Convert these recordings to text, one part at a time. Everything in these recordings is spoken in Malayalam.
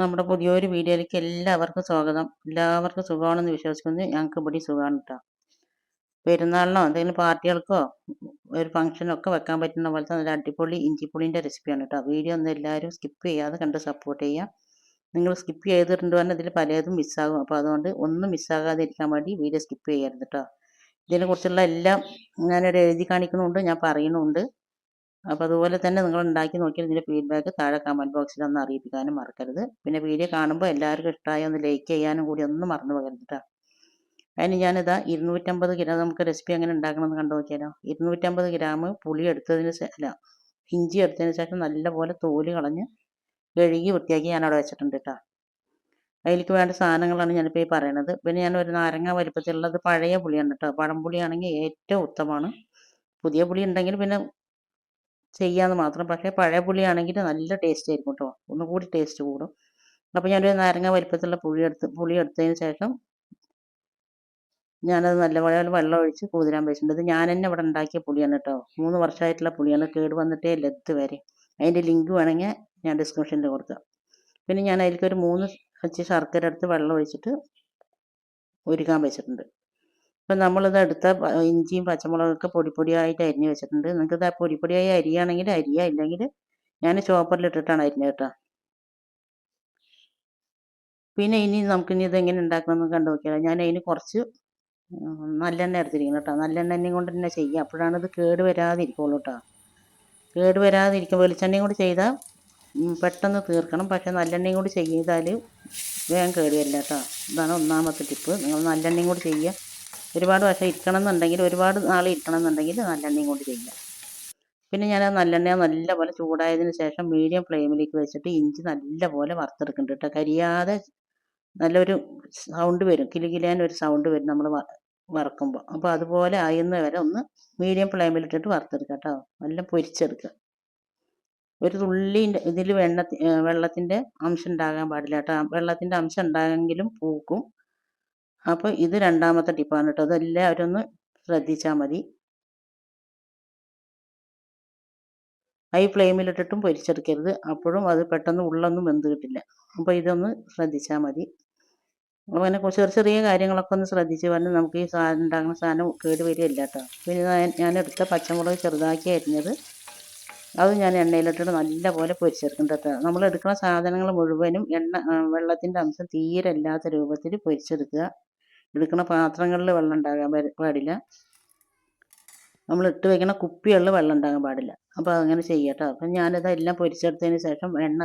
നമ്മുടെ പുതിയൊരു വീഡിയോയിലേക്ക് എല്ലാവർക്കും സ്വാഗതം. എല്ലാവർക്കും സുഖമാണെന്ന് വിശ്വസിക്കുന്നു. ഞങ്ങൾക്ക് ഇവിടെ സുഖമാണ് കേട്ടോ പെരുന്നാളിനോ എന്തെങ്കിലും പാർട്ടികൾക്കോ ഒരു ഫംഗ്ഷനോ ഒക്കെ വെക്കാൻ പറ്റുന്ന പോലത്തെ നല്ല അടിപൊളി ഇഞ്ചിപ്പുളിന്റെ റെസിപ്പിയാണ് കേട്ടോ വീഡിയോ ഒന്ന് എല്ലാവരും സ്കിപ്പ് ചെയ്യാതെ കണ്ട് സപ്പോർട്ട് ചെയ്യുക. നിങ്ങൾ സ്കിപ്പ് ചെയ്തിട്ടുണ്ട് പറഞ്ഞാൽ ഇതിൽ പലതും മിസ്സാകും. അപ്പോൾ അതുകൊണ്ട് ഒന്നും മിസ്സാകാതെ ഇരിക്കാൻ വേണ്ടി വീഡിയോ സ്കിപ്പ് ചെയ്യരുത് കേട്ടോ ഇതിനെക്കുറിച്ചുള്ള എല്ലാം ഞാനൊരു എഴുതി കാണിക്കുന്നുണ്ട് ഞാൻ പറയുന്നുണ്ട്. അപ്പോൾ അതുപോലെ തന്നെ നിങ്ങൾ ഉണ്ടാക്കി നോക്കിയാൽ ഇതിന്റെ ഫീഡ്ബാക്ക് താഴെ കമന്റ് ബോക്സിൽ ഒന്ന് അറിയിപ്പിക്കാനും മറക്കരുത്. പിന്നെ വീഡിയോ കാണുമ്പോൾ എല്ലാവർക്കും ഇഷ്ടമായി ഒന്ന് ലൈക്ക് ചെയ്യാനും കൂടി ഒന്നും മറന്നു പോകരുത് കേട്ടോ അതിന് ഞാനിതാ ഇരുന്നൂറ്റമ്പത് ഗ്രാം നമുക്ക് റെസിപ്പി എങ്ങനെ ഉണ്ടാക്കണമെന്ന് കണ്ടു നോക്കിയാലോ. ഇരുന്നൂറ്റമ്പത് ഗ്രാം പുളി എടുത്തതിന് അല്ല ഇഞ്ചി എടുത്തതിന് ശേഷം നല്ലപോലെ തോൽ കളഞ്ഞ് കഴുകി വൃത്തിയാക്കി ഞാൻ അവിടെ വെച്ചിട്ടുണ്ട് കേട്ടോ അതിലേക്ക് വേണ്ട സാധനങ്ങളാണ് ഞാനിപ്പോൾ ഈ പറയണത്. പിന്നെ ഞാൻ ഒരു നാരങ്ങ വലിപ്പത്തിലുള്ളത് പഴയ പുളിയാണ് കേട്ടോ പഴംപുളിയാണെങ്കിൽ ഏറ്റവും ഉത്തമമാണ്. പുതിയ പുളി ഉണ്ടെങ്കിൽ പിന്നെ ചെയ്യാന്ന് മാത്രം. പക്ഷേ പഴയ പുളിയാണെങ്കിൽ നല്ല ടേസ്റ്റ് ആയിരിക്കും കേട്ടോ ഒന്നുകൂടി ടേസ്റ്റ് കൂടും. അപ്പോൾ ഞാനൊരു നാരങ്ങ വലിപ്പത്തിലുള്ള പുളി എടുത്ത് പുളി എടുത്തതിന് ശേഷം ഞാനത് നല്ലപോലെ വെള്ളം ഒഴിച്ച് കുതിരാൻ വെച്ചിട്ടുണ്ട്. ഇത് ഞാൻ തന്നെ ഇവിടെ ഉണ്ടാക്കിയ പുളിയാണ് കേട്ടോ മൂന്ന് വർഷമായിട്ടുള്ള പുളിയാണ്. കേട് വന്നിട്ടേ ലെത്ത് വരെ. അതിന്റെ ലിങ്ക് വേണമെങ്കിൽ ഞാൻ ഡിസ്ക്രിപ്ഷനിൽ കൊടുക്കാം. പിന്നെ ഞാൻ അതിലേക്ക് ഒരു മൂന്ന് അച്ച് ശർക്കര എടുത്ത് വെള്ളം ഒഴിച്ചിട്ട് ഒരുക്കാൻ വെച്ചിട്ടുണ്ട്. ഇപ്പം നമ്മളിത് എടുത്ത ഇഞ്ചിയും പച്ചമുളകൊക്കെ പൊടിപ്പൊടിയായിട്ട് അരിഞ്ഞ് വെച്ചിട്ടുണ്ട്. നിങ്ങൾക്ക് ഇത് പൊടി പൊടിയായി അരിയാണെങ്കിൽ അരിയ. ഇല്ലെങ്കിൽ ഞാൻ ചോപ്പറിൽ ഇട്ടിട്ടാണ് അരിഞ്ഞത് കേട്ടോ. പിന്നെ ഇനി നമുക്കിനി ഇത് എങ്ങനെ ഉണ്ടാക്കണമെന്ന് കണ്ടു നോക്കിയാൽ ഞാൻ അതിന് കുറച്ച് നല്ലെണ്ണ എടുത്തിരിക്കണം കേട്ടോ. നല്ലെണ്ണ എണ്ണയും കൊണ്ട് തന്നെ ചെയ്യുക അപ്പോഴാണ് ഇത് കേട് വരാതിരിക്കുള്ളൂ കേട്ടോ. കേട് വരാതിരിക്കും വെളിച്ചെണ്ണയും കൂടി ചെയ്താൽ പെട്ടെന്ന് തീർക്കണം. പക്ഷേ നല്ലെണ്ണയും കൂടി ചെയ്താൽ വേഗം കേട് വരില്ല കേട്ടോ. ഇതാണ് ഒന്നാമത്തെ ടിപ്പ്. നിങ്ങൾ നല്ലെണ്ണയും കൂടി ചെയ്യുക. ഒരുപാട് വശം ഇരിക്കണം എന്നുണ്ടെങ്കിൽ ഒരുപാട് നാൾ ഇരിക്കണം എന്നുണ്ടെങ്കിൽ നല്ലെണ്ണയും കൊണ്ട് ചെയ്യുക. പിന്നെ ഞാൻ ആ നല്ലെണ്ണ നല്ലപോലെ ചൂടായതിന് ശേഷം മീഡിയം ഫ്ലെയിമിലേക്ക് വെച്ചിട്ട് ഇഞ്ചി നല്ലപോലെ വറുത്തെടുക്കുന്നുണ്ട് കേട്ടോ. കരിയാതെ നല്ലൊരു സൗണ്ട് വരും. കിലുകിലാൻ ഒരു സൗണ്ട് വരും നമ്മൾ വറക്കുമ്പോൾ. അപ്പോൾ അതുപോലെ ആയുന്ന വരെ ഒന്ന് മീഡിയം ഫ്ലെയിമിലിട്ടിട്ട് വറുത്തെടുക്കുക കേട്ടോ. നല്ല പൊരിച്ചെടുക്കുക. ഒരു തുള്ളീന്റെ ഇതിൽ വെണ്ണ വെള്ളത്തിന്റെ അംശം ഉണ്ടാകാൻ പാടില്ല കേട്ടോ. വെള്ളത്തിന്റെ അംശം ഉണ്ടാകെങ്കിലും പൂക്കും. അപ്പോൾ ഇത് രണ്ടാമത്തെ ടിപ്പാണ് കേട്ടോ. അതെല്ലാവരും ഒന്ന് ശ്രദ്ധിച്ചാൽ മതി. ഹൈ ഫ്ലെയിമിലിട്ടിട്ടും പൊരിച്ചെടുക്കരുത്. അപ്പോഴും അത് പെട്ടെന്ന് ഉള്ളൊന്നും വെന്ത് കിട്ടില്ല. അപ്പോൾ ഇതൊന്ന് ശ്രദ്ധിച്ചാൽ മതി. അങ്ങനെ ചെറിയ ചെറിയ കാര്യങ്ങളൊക്കെ ഒന്ന് ശ്രദ്ധിച്ച് പറഞ്ഞ് നമുക്ക് ഈ സാധനം ഉണ്ടാകുന്ന സാധനം കേട് വരികയില്ല കേട്ടോ. പിന്നെ ഞാൻ- എടുത്ത പച്ചമുളക് ചെറുതാക്കി അരിഞ്ഞത്. അത് ഞാൻ എണ്ണയിലിട്ടിട്ട് നല്ലപോലെ പൊരിച്ചെടുക്കുന്നുണ്ട് കേട്ടോ. നമ്മൾ എടുക്കുന്ന സാധനങ്ങൾ മുഴുവനും എണ്ണ വെള്ളത്തിന്റെ അംശം തീരെ ഇല്ലാത്ത രൂപത്തിൽ പൊരിച്ചെടുക്കുക. എടുക്കുന്ന പാത്രങ്ങളിൽ വെള്ളം ഉണ്ടാകാൻ പാടില്ല. നമ്മൾ ഇട്ട് വെക്കുന്ന കുപ്പികളിൽ വെള്ളം ഉണ്ടാകാൻ പാടില്ല. അപ്പോൾ അങ്ങനെ ചെയ്യട്ടോ. അപ്പം ഞാനത് എല്ലാം പൊരിച്ചെടുത്തതിന് ശേഷം എണ്ണ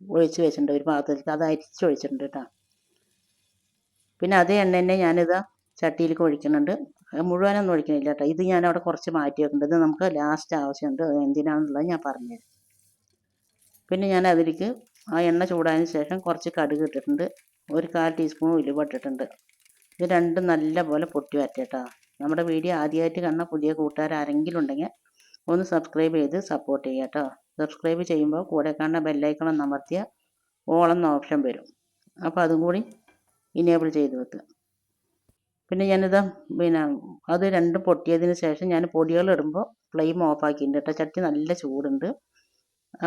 ഒഴിച്ച് വെച്ചിട്ടുണ്ട്. ഒരു പാത്രത്തിൽ അത് അരിച്ച് ഒഴിച്ചിട്ടുണ്ട് കേട്ടോ. പിന്നെ അതേ എണ്ണ തന്നെ ഞാനിത് ചട്ടിയിലേക്ക് ഒഴിക്കുന്നുണ്ട് മുഴുവനൊന്നും ഒഴിക്കണില്ല കേട്ടോ. ഇത് ഞാൻ അവിടെ കുറച്ച് മാറ്റി വെക്കുന്നുണ്ട്. ഇത് നമുക്ക് ലാസ്റ്റ് ആവശ്യമുണ്ട്. എന്തിനാണെന്നുള്ളത് ഞാൻ പറഞ്ഞുതരാം. പിന്നെ ഞാൻ അതിലേക്ക് ആ എണ്ണ ചൂടായതിന് ശേഷം കുറച്ച് കടുക് ഇട്ടിട്ടുണ്ട്. ഒരു കാൽ ടീസ്പൂൺ ഉലുവ ഇട്ടിട്ടുണ്ട്. ഇത് രണ്ടും നല്ല പോലെ പൊട്ടി വരട്ടെ നമ്മുടെ വീഡിയോ ആദ്യമായിട്ട് കാണുന്ന പുതിയ കൂട്ടുകാർ ആരെങ്കിലും ഉണ്ടെങ്കിൽ ഒന്ന് സബ്സ്ക്രൈബ് ചെയ്ത് സപ്പോർട്ട് ചെയ്യുക കേട്ടോ സബ്സ്ക്രൈബ് ചെയ്യുമ്പോൾ കൂടെ കാണുന്ന ബെല്ലൈക്കണം അമർത്തിയ ഓളെന്ന ഓപ്ഷൻ വരും. അപ്പോൾ അതും കൂടി ഇനേബിൾ ചെയ്ത് വെക്കുക. പിന്നെ ഞാനിത് പിന്നെ അത് രണ്ടും പൊട്ടിയതിന് ശേഷം ഞാൻ പൊടികൾ ഇടുമ്പോൾ ഫ്ലെയിം ഓഫ് ആക്കിയിട്ടുണ്ട് കേട്ടോ ചട്ടി നല്ല ചൂടുണ്ട്.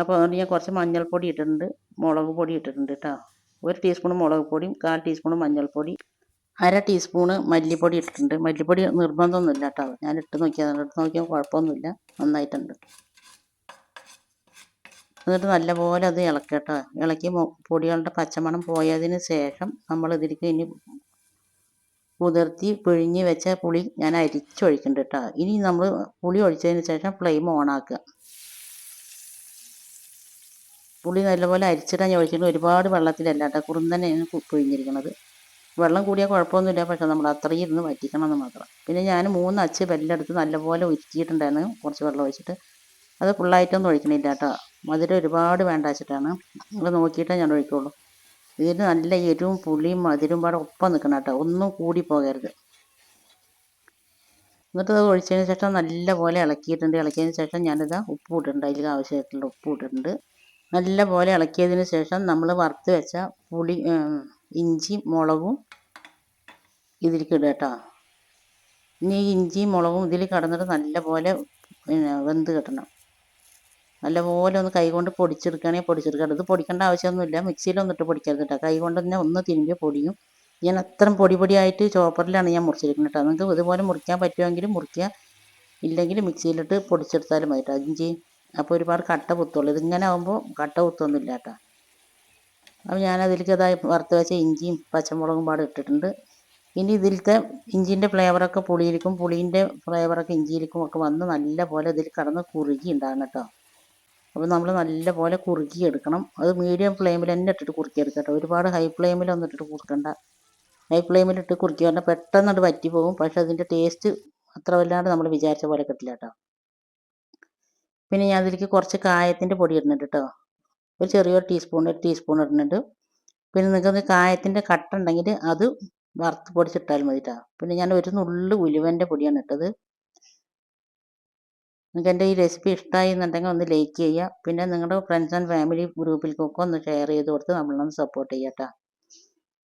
അപ്പോൾ അതുകൊണ്ട് ഞാൻ കുറച്ച് മഞ്ഞൾപ്പൊടി ഇട്ടിട്ടുണ്ട്. മുളക് പൊടി ഇട്ടിട്ടുണ്ട് കേട്ടോ ഒരു ടീസ്പൂൺ മുളക് പൊടിയും കാൽ ടീസ്പൂൺ മഞ്ഞൾപ്പൊടി അര ടീസ്പൂണ് മല്ലിപ്പൊടി ഇട്ടിട്ടുണ്ട്. മല്ലിപ്പൊടി നിർബന്ധമൊന്നുമില്ല കേട്ടോ. ഞാൻ ഇട്ട് നോക്കിയാൽ ഇട്ട് നോക്കിയാൽ കുഴപ്പമൊന്നുമില്ല. നന്നായിട്ടുണ്ട്. എന്നിട്ട് നല്ലപോലെ അത് ഇളക്കുക ഇളക്കി പൊടികളുടെ പച്ചമണം പോയതിന് ശേഷം നമ്മൾ ഇതിലേക്ക് ഇനി കുതിർത്തി പിഴിഞ്ഞ് വെച്ച പുളി ഞാൻ അരിച്ചൊഴിക്കുന്നുണ്ട് കേട്ടോ. ഇനി നമ്മൾ പുളി ഒഴിച്ചതിന് ശേഷം ഫ്ലെയിം ഓണാക്കുക പുളി നല്ലപോലെ അരിച്ചിട്ടാണ് ഞാൻ ഒഴിച്ചിട്ട് ഒരുപാട് വെള്ളത്തിലല്ല കേട്ടോ. കുറുന്തനെയാണ് പിഴിഞ്ഞിരിക്കുന്നത് വെള്ളം കൂടിയാൽ കുഴപ്പമൊന്നുമില്ല. പക്ഷെ നമ്മൾ അത്രയും ഇരുന്ന് വറ്റിക്കണം എന്ന് മാത്രം. പിന്നെ ഞാൻ മൂന്ന് അച്ച് വെല്ലെടുത്ത് നല്ലപോലെ ഉരുക്കിയിട്ടുണ്ടായിരുന്നു. കുറച്ച് വെള്ളം ഒഴിച്ചിട്ട്. അത് ഫുള്ളായിട്ടൊന്നും ഒഴിക്കണില്ല കേട്ടോ. മധുരം ഒരുപാട് വേണ്ട വെച്ചിട്ടാണ്. അത് നോക്കിയിട്ടേ ഞാൻ ഒഴിക്കുള്ളൂ. ഇതിന് നല്ല എരിവും പുളിയും മധുരവും പാടെ ഒപ്പം നിൽക്കണം കേട്ടോ. ഒന്നും കൂടി പോകരുത്. എന്നിട്ട് അത് ഒഴിച്ചതിന് ശേഷം നല്ലപോലെ ഇളക്കിയിട്ടുണ്ട്. ഇളക്കിയതിന് ശേഷം ഞാനിത് ഉപ്പ് ഇട്ടിട്ടുണ്ട്. അതിലേക്ക് ആവശ്യമായിട്ടുള്ള ഉപ്പ് ഇട്ടിട്ടുണ്ട്. നല്ലപോലെ ഇളക്കിയതിന് ശേഷം നമ്മൾ വറുത്ത് വെച്ച പുളി ഇഞ്ചി മുളകും ഇതിലേക്ക് ഇടുക കേട്ടോ. ഇനി ഈ ഇഞ്ചിയും മുളകും ഇതിൽ കടന്നിട്ട് നല്ലപോലെ പിന്നെ വെന്ത് കിട്ടണം. നല്ലപോലെ ഒന്ന് കൈ കൊണ്ട് പൊടിച്ചെടുക്കുകയാണെങ്കിൽ പൊടിച്ചെടുക്കണം ഇത് പൊടിക്കേണ്ട ആവശ്യമൊന്നുമില്ല. മിക്സിയിലൊന്നും ഇട്ട് പൊടിക്കരുത് കേട്ടോ. കൈ കൊണ്ട് തന്നെ ഒന്ന് തിരുമ്പി പൊടിയും. ഞാൻ അത്രയും പൊടി പൊടിയായിട്ട് ചോപ്പറിലാണ് ഞാൻ മുറിച്ചിരിക്കുന്നത് കേട്ടോ. നിങ്ങൾക്ക് ഇതുപോലെ മുറിക്കാൻ പറ്റുമെങ്കിൽ മുറിക്കുക. ഇല്ലെങ്കിൽ മിക്സിയിലിട്ട് പൊടിച്ചെടുത്താലും മതി കേട്ടോ. ഇഞ്ചി അപ്പോൾ ഒരുപാട് കട്ട കുത്തുള്ളൂ. ഇതിങ്ങനെ ആകുമ്പോൾ കട്ട കുത്തൊന്നുമില്ല കേട്ടോ. അപ്പോൾ ഞാനതിലേക്ക് അതായി വറുത്ത് വെച്ച ഇഞ്ചിയും പച്ചമുളകും പാടെ ഇട്ടിട്ടുണ്ട്. ഇനി ഇതിലത്തെ ഇഞ്ചിന്റെ ഫ്ലേവറൊക്കെ പുളിയിലേക്കും പുളീന്റെ ഫ്ലേവറൊക്കെ ഇഞ്ചിയിലേക്കും ഒക്കെ വന്ന് നല്ല പോലെ ഇതിൽ കടന്ന് കുറുകി ഉണ്ടാകണം കേട്ടോ. അപ്പോൾ നമ്മൾ നല്ല പോലെ കുറുക്കി എടുക്കണം. അത് മീഡിയം ഫ്ലെയിമിൽ തന്നെ ഇട്ടിട്ട് കുറുക്കി എടുക്കട്ടോ ഒരുപാട് ഹൈ ഫ്ലെയിമിലൊന്നും ഇട്ടിട്ട് കുറുക്കണ്ട. ഹൈ ഫ്ലെയിമിലിട്ട് കുറുക്കി പറഞ്ഞാൽ പെട്ടെന്ന് അത് വറ്റി പോകും. പക്ഷെ അതിന്റെ ടേസ്റ്റ് അത്ര വല്ലാണ്ട് നമ്മൾ വിചാരിച്ച പോലെ കിട്ടില്ല കേട്ടോ. പിന്നെ ഞാൻ അതിലേക്ക് കുറച്ച് കായത്തിന്റെ പൊടി ഇടുന്നുണ്ട് കേട്ടോ. ഒരു ചെറിയൊരു ടീസ്പൂൺ ഒരു ടീസ്പൂൺ ഇടുന്നുണ്ട്. പിന്നെ നിങ്ങൾക്ക് കായത്തിന്റെ കട്ട ഉണ്ടെങ്കിൽ അത് വറുത്ത് പൊടിച്ചിട്ടാൽ മതിട്ടാ പിന്നെ ഞാൻ ഒരു നുള്ളു ഉലുവന്റെ പൊടിയാണ് ഇട്ടത്. നിങ്ങൾക്ക് എന്റെ ഈ റെസിപ്പി ഇഷ്ടമായി എന്നുണ്ടെങ്കിൽ ഒന്ന് ലൈക്ക് ചെയ്യുക. പിന്നെ നിങ്ങളുടെ ഫ്രണ്ട്സ് ആൻഡ് ഫാമിലി ഗ്രൂപ്പിലേക്കൊക്കെ ഒന്ന് ഷെയർ ചെയ്ത് കൊടുത്ത് നമ്മളൊന്ന് സപ്പോർട്ട് ചെയ്യുക കേട്ടോ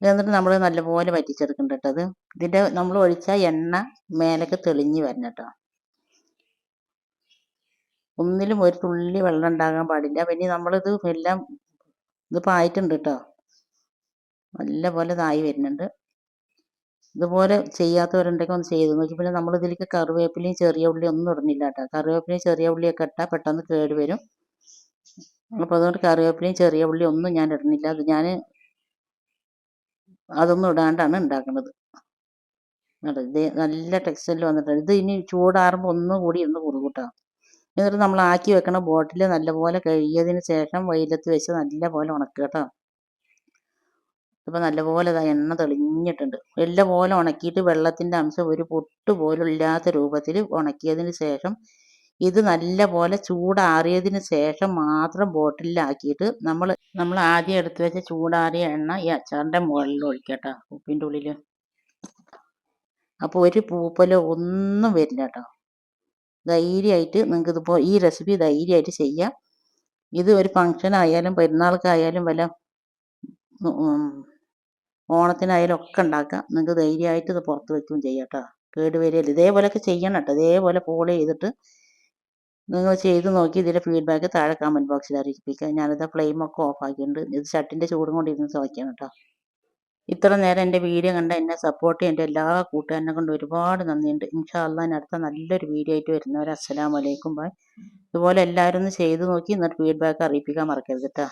എന്നിട്ട് നമ്മൾ നല്ലപോലെ വറ്റിച്ചെടുക്കേണ്ടത് ഇതിന്റെ നമ്മൾ ഒഴിച്ച എണ്ണ മേലേക്ക് തെളിഞ്ഞ് വരണം കേട്ടോ ഒന്നിലും ഒരു തുള്ളി വെള്ളം ഉണ്ടാകാൻ പാടില്ല. പിന്നെ നമ്മളിത് എല്ലാം ഇത് ആയിട്ടുണ്ട് കേട്ടോ നല്ല പോലെ ഇതായി വരുന്നുണ്ട്. ഇതുപോലെ ചെയ്യാത്തവരുണ്ടെങ്കിൽ ഒന്ന് ചെയ്ത് നോക്കി. പിന്നെ നമ്മൾ ഇതിലേക്ക് കറിവേപ്പിലയും ചെറിയ ഉള്ളിയും ഒന്നും ഇടുന്നില്ല കേട്ടോ കറിവേപ്പിലയും ചെറിയ ഉള്ളിയൊക്കെ ഇട്ടാൽ പെട്ടെന്ന് കേട് വരും. അപ്പോൾ അതുകൊണ്ട് കറിവേപ്പിലയും ചെറിയ ഉള്ളിയും ഒന്നും ഞാൻ ഇടുന്നില്ല. അത് ഞാൻ അതൊന്നും ഇടാണ്ടാണ് ഉണ്ടാക്കുന്നത്. ഇത് നല്ല ടെക്സ്റ്റൈലിൽ വന്നിട്ടുണ്ട്. ഇത് ഇനി ചൂടാറുമ്പോൾ ഒന്നും കൂടി ഒന്ന് കുറുകൂട്ടോ എന്നിട്ട് നമ്മൾ ആക്കി വെക്കണ ബോട്ടിൽ നല്ലപോലെ കഴുകിയതിന് ശേഷം വെയിലത്ത് വെച്ച് നല്ലപോലെ ഉണക്കുക കേട്ടോ. ഇപ്പോൾ നല്ലപോലെ ഇതാ എണ്ണ തെളിഞ്ഞിട്ടുണ്ട്. എല്ലാം പോലെ ഉണക്കിയിട്ട് വെള്ളത്തിന്റെ അംശം ഒരു പൊട്ട് പോലും ഇല്ലാത്ത രൂപത്തിൽ ഉണക്കിയതിന് ശേഷം ഇത് നല്ലപോലെ ചൂടാറിയതിന് ശേഷം മാത്രം ബോട്ടിലാക്കിയിട്ട് നമ്മൾ നമ്മൾ ആദ്യം എടുത്തു വെച്ച ചൂടാറിയ എണ്ണ ഈ അച്ചാറിന്റെ മുകളിൽ ഒഴിക്കട്ടോ കേട്ടോ ഉപ്പിന്റെ ഉള്ളിൽ അപ്പോൾ ഒരു പൂപ്പലോ ഒന്നും വരില്ല കേട്ടോ. ധൈര്യമായിട്ട് നിങ്ങൾക്ക് ഇതിപ്പോൾ ഈ റെസിപ്പി ധൈര്യമായിട്ട് ചെയ്യാം. ഇത് ഒരു ഫങ്ഷൻ ആയാലും പെരുന്നാൾക്കായാലും വല്ല ഓണത്തിനായാലും ഒക്കെ ഉണ്ടാക്കാം. നിങ്ങൾക്ക് ധൈര്യമായിട്ട് ഇത് പുറത്ത് വെക്കുകയും ചെയ്യാം കേട്ടോ. കേട് വരികയില്ല ഇതേപോലെയൊക്കെ ചെയ്യണം കേട്ടോ. ഇതേപോലെ ഫോളോ ചെയ്തിട്ട് നിങ്ങൾ ചെയ്ത് നോക്കി ഇതിന്റെ ഫീഡ്ബാക്ക് താഴെ കമന്റ് ബോക്സിൽ അറിയിപ്പിക്കുക ഞാനിത് ഫ്ലെയിമൊക്കെ ഓഫ് ആക്കിയിട്ടുണ്ട്. ഇത് ഷട്ടിന്റെ ചൂടും കൊണ്ട് ഇരുന്ന് ചോദിക്കണം കേട്ടോ. ഇത്ര നേരം എന്റെ വീഡിയോ കണ്ട എന്നെ സപ്പോർട്ട് ചെയ്യേണ്ട എല്ലാ കൂട്ടുകാരനെ കൊണ്ട് ഒരുപാട് നന്ദിയുണ്ട്. ഇൻഷാ ഞാൻ അടുത്ത നല്ലൊരു വീഡിയോ ആയിട്ട് വരുന്നവരെ അസ്സലാമലൈക്കും ബൈ ഇതുപോലെ എല്ലാവരും ഒന്ന് ചെയ്ത് നോക്കി എന്നിട്ട് ഫീഡ്ബാക്ക് അറിയിപ്പിക്കാൻ മറക്കരുത് കേട്ടോ